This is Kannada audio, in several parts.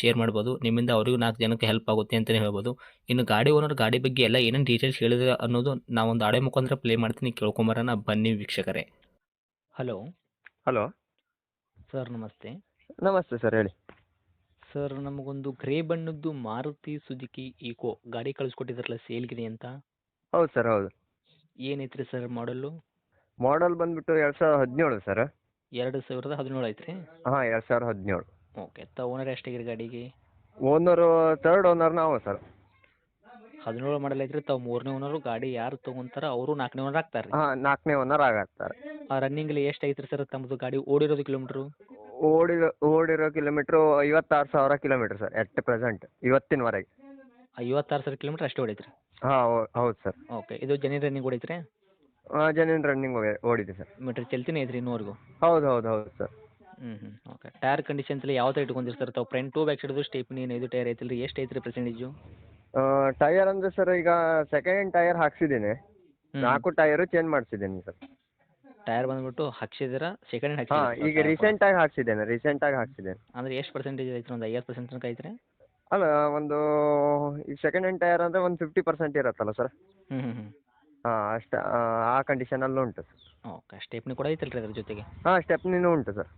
ಶೇರ್ ಮಾಡ್ಬೋದು. ನಿಮ್ಮಿಂದ ಅವರಿಗೂ ನಾಲ್ಕು ಜನಕ್ಕೆ ಹೆಲ್ಪ್ ಆಗುತ್ತೆ ಅಂತಲೇ ಹೇಳ್ಬೋದು. ಇನ್ನು ಗಾಡಿ ಓನರ್ ಗಾಡಿ ಬಗ್ಗೆ ಎಲ್ಲ ಏನೇನು ಡೀಟೇಲ್ಸ್ ಹೇಳಿದ್ರೆ ಅನ್ನೋದು ನಾವೊಂದು ಆಡೆ ಮುಖಾಂತರ ಪ್ಲೇ ಮಾಡ್ತೀನಿ. ಕೇಳ್ಕೊಂಬರೋಣ. ಬನ್ನಿ ವೀಕ್ಷಕರೇ. ಹಲೋ ಹಲೋ ಸರ್ ನಮಸ್ತೆ. ನಮಸ್ತೆ ಸರ್ ಹೇಳಿ. ಸರ್ ನಮಗೊಂದು ಗ್ರೇ ಬಣ್ಣದ್ದು ಮಾರುತಿ ಸುಜುಕಿ ಈಕೋ ಗಾಡಿ ಕಳಿಸ್ಕೊಟ್ಟಿದ್ರಲ್ಲ ಸೇಲ್ಗಿದೆ ಅಂತ? ಹೌದು ಸರ್ ಹೌದು. ಏನೈತ್ರಿ ಸರ್ ಮಾಡಲ್ಲು ಮಾಡಲ್ ಬಂದ್ಬಿಟ್ಟು ಎರಡು ಸಾವಿರದ ಹದಿನೇಳು ಸರ್ ಎರಡು ಸಾವಿರದ ಹದಿನೇಳು ಐತ್ರಿ? ಹಾಂ ಎರಡು ಸಾವಿರದ ಹದಿನೇಳು. ಓಕೆ ತ ಓನರ್ ಎಷ್ಟಾಗಿರಿ ಗಾಡಿಗೆ? ಓನರ್ ತರ್ಡ್ ಓನರ್ ನಾವು ಸರ್ ಹದಿನೇಳು ಮಾಡಲ್ ಐತ್ರಿ ತಾವು ಮೂರನೇ ಓನರು ಗಾಡಿ ಯಾರು ತೊಗೊಂತಾರ ಅವರು ನಾಲ್ಕನೇ ಓನರ್ ಆಗ್ತಾರೆ ರೀ ಹಾಂ ನಾಲ್ಕನೇ ಓನರ್ ಆಗತ್ತಾರೆ. ರನ್ನಿಂಗಲ್ಲಿ ಎಷ್ಟು ಐತ್ರಿ ಸರ್ ತಮ್ಮದು ಗಾಡಿ ಓಡಿರೋದು ಕಿಲೋಮೀಟ್ರು ಓಡಿರೋ ಓಡಿರೋ ಕಿಲೋಮೀಟ್ರು ಐವತ್ತಾರು ಸಾವಿರ ಕಿಲೋಮೀಟ್ರ್ ಸರ್ ಎಟ್ ಪ್ರೆಸೆಂಟ್ ಇವತ್ತಿನವರೆಗೆ. ಐವತ್ತಾರು ಸಾವಿರ ಕಿಲೋಮೀಟರ್ ಅಷ್ಟೇ ಹೊಡೈತ್ರಿ ಹಾ ಹೌದು ಸರ್ ಓಕೆ ಇದು ಜನಿ ರನ್ನಿಂಗ್ ಹೊಡೈತ್ರಿ ಹಾಂ ಜನಿನ್ ರನ್ನಿಂಗ್ ಓಡಿದೆ ಸರ್ ಮೀಟ್ರ್ ಚಲ್ತಿನೇ ಐತ್ರಿ ಇನ್ನೂವರೆಗೂ? ಹೌದು ಹೌದು ಹೌದು ಸರ್ ಹ್ಞೂ ಹ್ಞೂ ಓಕೆ ಟೈರ್ ಕಂಡೀಷನ್ಸ್ ಎಲ್ಲ ಯಾವ ಥರ ಇಟ್ಕೊಂಡಿರಿ ಸರ್ ತಾವು ಫ್ರಂಟ್ ಟೂ ಬ್ಯಾಕ್ ಸೈಡ್ದು ಸ್ಟೇಪ್ನಿ ಇದು ಟೈರ್ ಐತಿಲ್ಲ ರೀ ಎಷ್ಟು ಐತ್ರಿ ಪರ್ಸೆಂಟೇಜು ಟೈರ್ ಅಂದ್ರೆ ಸರ್ ಈಗ ಸೆಕೆಂಡ್ ಹ್ಯಾಂಡ್ ಟೈರ್ ಹಾಕ್ಸಿದ್ದೀನಿ. ನಾಲ್ಕು ಟೈರು ಚೇಂಜ್ ಮಾಡಿಸಿದ್ದೀನಿ ಸರ್ ಟೈರ್ ಬಂದ್ಬಿಟ್ಟು ಹಾಕ್ಸಿದ್ದೀರಾ? ಸೆಕೆಂಡ್ ಹ್ಯಾಂಡ್ ಹಾಂ ಹಾಕ್ಸಿದ್ದೀರಾ? ಈಗ ರೀಸೆಂಟಾಗಿ ಹಾಕ್ಸಿದ್ದೇನೆ ರೀಸೆಂಟಾಗಿ ಹಾಕ್ಸಿದ್ದೇನೆ. ಅಂದ್ರೆ ಎಷ್ಟು ಪರ್ಸೆಂಟೇಜ್ ಐತ್ರಿ? ಒಂದು ಐವತ್ತು ಪರ್ಸೆಂಟ್ ತನಕ ಐತ್ರಿ? ಅಲ್ಲ ಒಂದು ಈ ಸೆಕೆಂಡ್ ಹ್ಯಾಂಡ್ ಟೈರ್ ಅಂದ್ರೆ ಒಂದು ಫಿಫ್ಟಿ ಪರ್ಸೆಂಟ್ ಇರುತ್ತಲ್ಲ ಸರ್ ಹ್ಞೂ ಹ್ಞೂ ಹ್ಞೂ ಹಾಂ ಅಷ್ಟು ಆ ಕಂಡೀಷನಲ್ಲೂ ಉಂಟು ಸರ್ ಓಕೆ ಸ್ಟೆಪ್ನಿ ಕೂಡ ಐತಲ್ರಿ ಅದ್ರ ಜೊತೆಗೆ? ಹಾಂ ಸ್ಟೆಪ್ನಿನೂ ಉಂಟು ಸರ್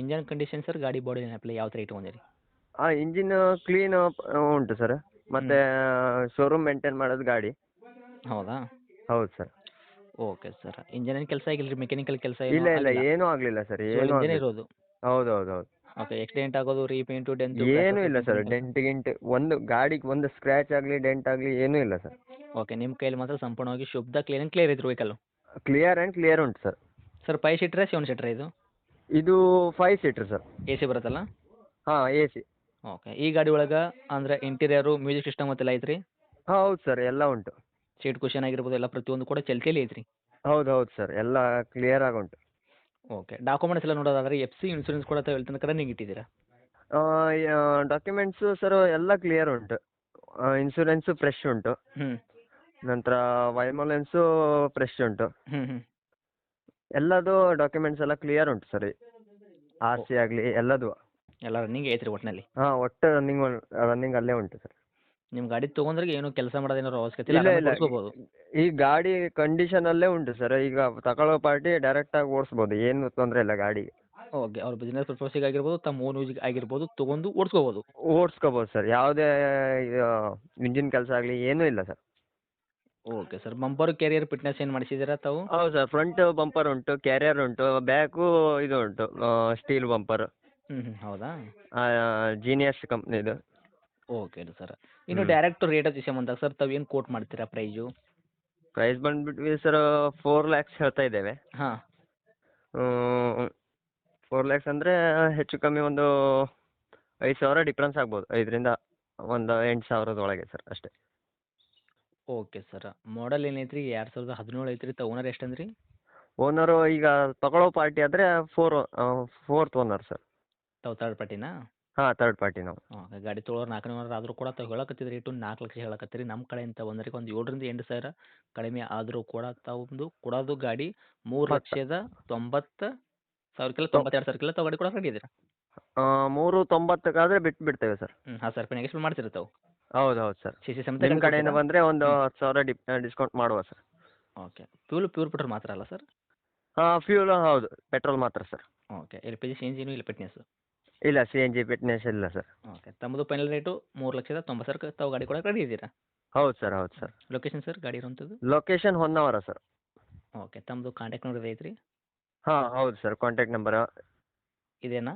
ಇಂಜನ್ ಕಂಡೀಷನ್ ಸರ್ ಗಾಡಿ ಬಾಡಿ ನೆನಪಲ್ಲ ಯಾವ ತರ ಇಟ್ಕೊಂಡಿರಿ? ಆ ಇಂಜಿನ್ ಕ್ಲೀನ್ ಉಂಟು ಸರ್ ಮತ್ತೆ ಶೋರೂಮ್ ಮೇಂಟೈನ್ ಮಾಡೋದು ಗಾಡಿ. ಹೌದಾ? ಹೌದು ಸರ್ ಓಕೆ ಸರ್ ಇಂಜಿನ್ ಏನು ಕೆಲಸ ಆಗಿಲ್ಲ ರೀ ಮೆಕ್ಯಾನಿಕಲ್ ಕೆಲಸ ಇಲ್ಲ ಇಲ್ಲ ಏನೂ ಆಗಲಿಲ್ಲ ಸರ್ ಏನು ಇಂಜನ್ ಇರೋದು? ಹೌದು ಹೌದು ಹೌದು. ಓಕೆ ಆಕ್ಸಿಡೆಂಟ್ ಆಗೋದು ರೀಪೇಂಟು ಡೆಂಟ್ ಏನೂ ಇಲ್ಲ ಸರ್ ಡೆಂಟ್ ಗಿಂಟ್ ಒಂದು ಗಾಡಿಗೆ ಒಂದು ಸ್ಕ್ರಾಚ್ ಆಗಲಿ ಡೆಂಟ್ ಆಗಲಿ ಏನೂ ಇಲ್ಲ ಸರ್ ಓಕೆ ನಿಮ್ಮ ಕೈಯಲ್ಲಿ ಮಾತ್ರ ಸಂಪೂರ್ಣವಾಗಿ ಶುದ್ಧ ಕ್ಲೀನ್ ಕ್ಲಿಯರ್ ಇದ್ರು ವೆಹಿಕಲ್ ಕ್ಲಿಯರ್ ಅಂಡ್ ಕ್ಲಿಯರ್ ಉಂಟು ಸರ್ ಸರ್ ಫೈವ್ ಸೀಟ್ರಾ ಸೆವೆನ್ ಸೀಟ್ರಾ ಇದು? ಇದು five seater sir A C ಬರುತ್ತಲ್ಲ? ಹಾಂ ಎ ಸಿ ಓಕೆ ಈ ಗಾಡಿ ಒಳಗೆ ಅಂದ್ರೆ ಇಂಟೀರಿಯರು ಮ್ಯೂಸಿಕ್ ಸಿಸ್ಟಮ್ ಅಂತೆಲ್ಲ ಐತ್ರಿ? ಹಾಂ ಹೌದು ಸರ್ ಎಲ್ಲ ಉಂಟು. ಸೀಟ್ ಕುಷನ್ ಆಗಿರ್ಬೋದು ಎಲ್ಲ ಪ್ರತಿಯೊಂದು ಕೂಡ ಚಲ್ತಿಯಲ್ಲಿ ಐತ್ರಿ? ಹೌದು ಹೌದು ಸರ್ ಎಲ್ಲ ಕ್ಲಿಯರ್ ಆಗಿ ಉಂಟು. ಓಕೆ ಡಾಕ್ಯುಮೆಂಟ್ಸ್ ಎಲ್ಲ ನೋಡೋದಾದ್ರೆ ಎಫ್ ಸಿ ಇನ್ಸೂರೆನ್ಸ್ ಕೂಡ ತಾವು ಹೇಳ್ತಾನೆ ಕಡೆ ನೀವು ಇಟ್ಟಿದ್ದೀರಾ ಡಾಕ್ಯುಮೆಂಟ್ಸು ಸರ್ ಎಲ್ಲ ಕ್ಲಿಯರ್ ಉಂಟು. ಇನ್ಸೂರೆನ್ಸು ಫ್ರೆಶ್ ಉಂಟು. ಹ್ಞೂ ನಂತರ ವೈಮೋಲೆನ್ಸು ಫ್ರೆಶ್ ಉಂಟು. ಹ್ಞೂ ಹ್ಞೂ ಎಲ್ಲದು ಡಾಕ್ಯುಮೆಂಟ್ಸ್ ಎಲ್ಲ ಕ್ಲಿಯರ್ ಉಂಟು ಸರಿ. ಆರ್ ಸಿ ಆಗಲಿ ಎಲ್ಲದು. ಎಲ್ಲ ರನ್ನಿಂಗ್ ಐತ್ರಿ ಒಟ್ಟಿನಲ್ಲಿ ಹಾ ಒಟ್ಟು ರನ್ನಿಂಗ್ ರನ್ನಿಂಗ್ ಅಲ್ಲೇ ಉಂಟು ಸರ್. ನಿಮ್ಮ ಗಾಡಿ ತೊಗೊಂಡ್ರೆ ಏನು ಕೆಲಸ ಮಾಡೋದೇನಾರು ಅವಶ್ಯಕತೆ ಇಲ್ಲ ಇಲ್ಲ ಈ ಗಾಡಿ ಕಂಡೀಷನಲ್ಲೇ ಉಂಟು ಸರ್. ಈಗ ತಗೊಳ್ಳೋ ಪಾರ್ಟಿ ಡೈರೆಕ್ಟ್ ಆಗಿ ಓಡಿಸ್ಬೋದು ಏನು ತೊಂದ್ರೆ ಇಲ್ಲ ಗಾಡಿ. ಓಕೆ ಅವ್ರ ಬಿಸ್ನೆಸ್ ಪರ್ಪಸಿಗೆ ಆಗಿರ್ಬೋದು ತಮ್ಮ ಓನ್ ಯೂಸಿಗೆ ಆಗಿರ್ಬೋದು ತೊಗೊಂಡು ಓಡಿಸ್ಕೋಬೋದು. ಓಡಿಸ್ಕೋಬೋದು ಸರ್. ಯಾವುದೇ ಇಂಜಿನ್ ಕೆಲಸ ಆಗಲಿ ಏನೂ ಇಲ್ಲ sir. Okay sir bumper carrier fitness ಏನು ಮಾಡಿಸಿದ್ದೀರಾ ತಾವು? ಹೌದು ಸರ್ ಫ್ರಂಟ್ ಬಂಪರ್ ಉಂಟು ಕ್ಯಾರಿಯರ್ ಉಂಟು ಬ್ಯಾಕು ಇದು ಉಂಟು ಸ್ಟೀಲ್ ಬಂಪರ್ ಹ್ಞೂ ಹ್ಞೂ ಹೌದಾ? ಜೀನಿಯಸ್ ಕಂಪ್ನಿದು ಓಕೆ ಸರ್ ಇನ್ನು. ಡೈರೆಕ್ಟ್ ರೇಟ್ ವಿಷಯ ಬಂದಾಗ ಸರ್ ತಾವು ಏನು ಕೋಟ್ ಮಾಡ್ತೀರಾ ಪ್ರೈಸು ಪ್ರೈಸ್ ಬಂದ್ಬಿಟ್ವಿ ಸರ್ ಫೋರ್ ಲ್ಯಾಕ್ಸ್ ಹೇಳ್ತಾ ಇದ್ದೇವೆ. ಹಾಂ. ಫೋರ್ ಲ್ಯಾಕ್ಸ್ ಅಂದರೆ ಹೆಚ್ಚು ಕಮ್ಮಿ ಒಂದು ಐದು ಸಾವಿರ ಡಿಫ್ರೆನ್ಸ್ ಆಗ್ಬೋದು ಐದರಿಂದ ಒಂದು ಎಂಟು ಸಾವಿರದ ಒಳಗೆ ಸರ್ ಅಷ್ಟೇ. Okay sir. ಮಾಡಲ್ ಏನೈತ್ರಿ? ಎರಡು ಸಾವಿರದ ಹದಿನೇಳು ಐತ್ರಿ ತ ಓನರ್ ಎಷ್ಟು ಅಂದ್ರಿ ಓನರು ಈಗ ತಗೊಳ್ಳೋ ಪಾರ್ಟಿ ಆದರೆ ಫೋರ್ ಫೋರ್ತ್ ಓನರ್ ಸರ್. ತಾವು ತರ್ಡ್ ಪಾರ್ಟಿನಾ ಹಾಂ ತರ್ಡ್ ಪಾರ್ಟಿ ನಾವು. ಓಕೆ ಗಾಡಿ ತೊಗೊಳೋರು ನಾಲ್ಕನೇ ಓನರ್ ಆದರೂ ಕೂಡ ತಾವು ಹೇಳಕತ್ತಿದ್ರಿ ರೇಟು ನಾಲ್ಕು ಲಕ್ಷ ಹೇಳಕತ್ತೀರಿ. ನಮ್ಮ ಕಡೆಯಿಂದ ಒಂದರಿಗೆ ಒಂದು ಏಳರಿಂದ ಎಂಟು ಸಾವಿರ ಕಡಿಮೆ ಆದರೂ ಕೂಡ ತಾವೊಂದು ಕೊಡೋದು ಗಾಡಿ ಮೂರು. ಲಕ್ಷದ ತೊಂಬತ್ತು ಸಾವಿರಕ್ಕೆಲ್ಲ ತೊಂಬತ್ತೆರಡು ಸಾವಿರಕ್ಕೆಲ್ಲ ತಾವು ಗಾಡಿ ಕೊಡೋಕೆ ರೆಡಿ ಇದ್ದೀರಾ ಮೂರು ತೊಂಬತ್ತಕ್ಕಾದರೆ ಬಿಟ್ಟು ಬಿಡ್ತೇವೆ ಸರ್. ಹ್ಞೂ ಹಾಂ ಸರ್ ನೆಗೆಸ್ಟ್ ಮಾಡ್ತೀರಿ ತಾವು ಹೌದು ಹೌದು ಸರ್. ಸಿ ಸಿ ಸಮೇತ ನಿಮ್ಮ ಕಡೆಯಿಂದ? ಬಂದರೆ ಒಂದು ಹತ್ತು ಸಾವಿರ ಡಿ ಡಿಸ್ಕೌಂಟ್ ಮಾಡುವ sir. Okay. Fuel pure petrol ಮಾತ್ರ ಅಲ್ಲ ಸರ್? ಹಾಂ ಫ್ಯೂಲ್ ಹೌದು. ಪೆಟ್ರೋಲ್ ಮಾತ್ರ sir. Okay. L P G C N ಜಿನೂ ಇಲ್ಲ ಫಿಟ್ನೆಸ್? ಇಲ್ಲ ಸಿ ಎನ್ ಜಿ ಫಿಟ್ನೆಸ್ ಇಲ್ಲ ಸರ್. ಓಕೆ. ತಮ್ಮದು ಫೈನಲ್ ರೇಟು ಮೂರು ಲಕ್ಷದ ತೊಂಬತ್ತು ಸರ್ ತಾವು ಗಾಡಿ ಕೂಡ ರೆಡಿ ಇದ್ದೀರಾ? ಹೌದು ಸರ್ ಹೌದು ಸರ್. ಲೊಕೇಶನ್ ಸರ್ ಗಾಡಿ ಇರುವಂಥದ್ದು ಲೊಕೇಶನ್ ಹೊನ್ನಾವರ ಸರ್. ಓಕೆ. ತಮ್ಮದು ಕಾಂಟ್ಯಾಕ್ಟ್ ನಂಬರ್ ಐತ್ರಿ ಹಾಂ ಹೌದು ಸರ್. ಕಾಂಟ್ಯಾಕ್ಟ್ ನಂಬರ್ ಇದೇನಾ?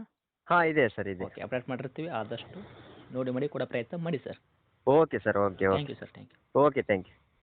ಹಾಂ ಇದೆ ಸರ್ ಇದೆ. ಓಕೆ ಅಪ್ಡೇಟ್ ಮಾಡಿರ್ತೀವಿ. ಆದಷ್ಟು ನೋಡಿ ಮಾಡಿ ಕೊಡೋ ಪ್ರಯತ್ನ ಮಾಡಿ sir. Okay sir okay thank okay you sir thank you. Okay thank you.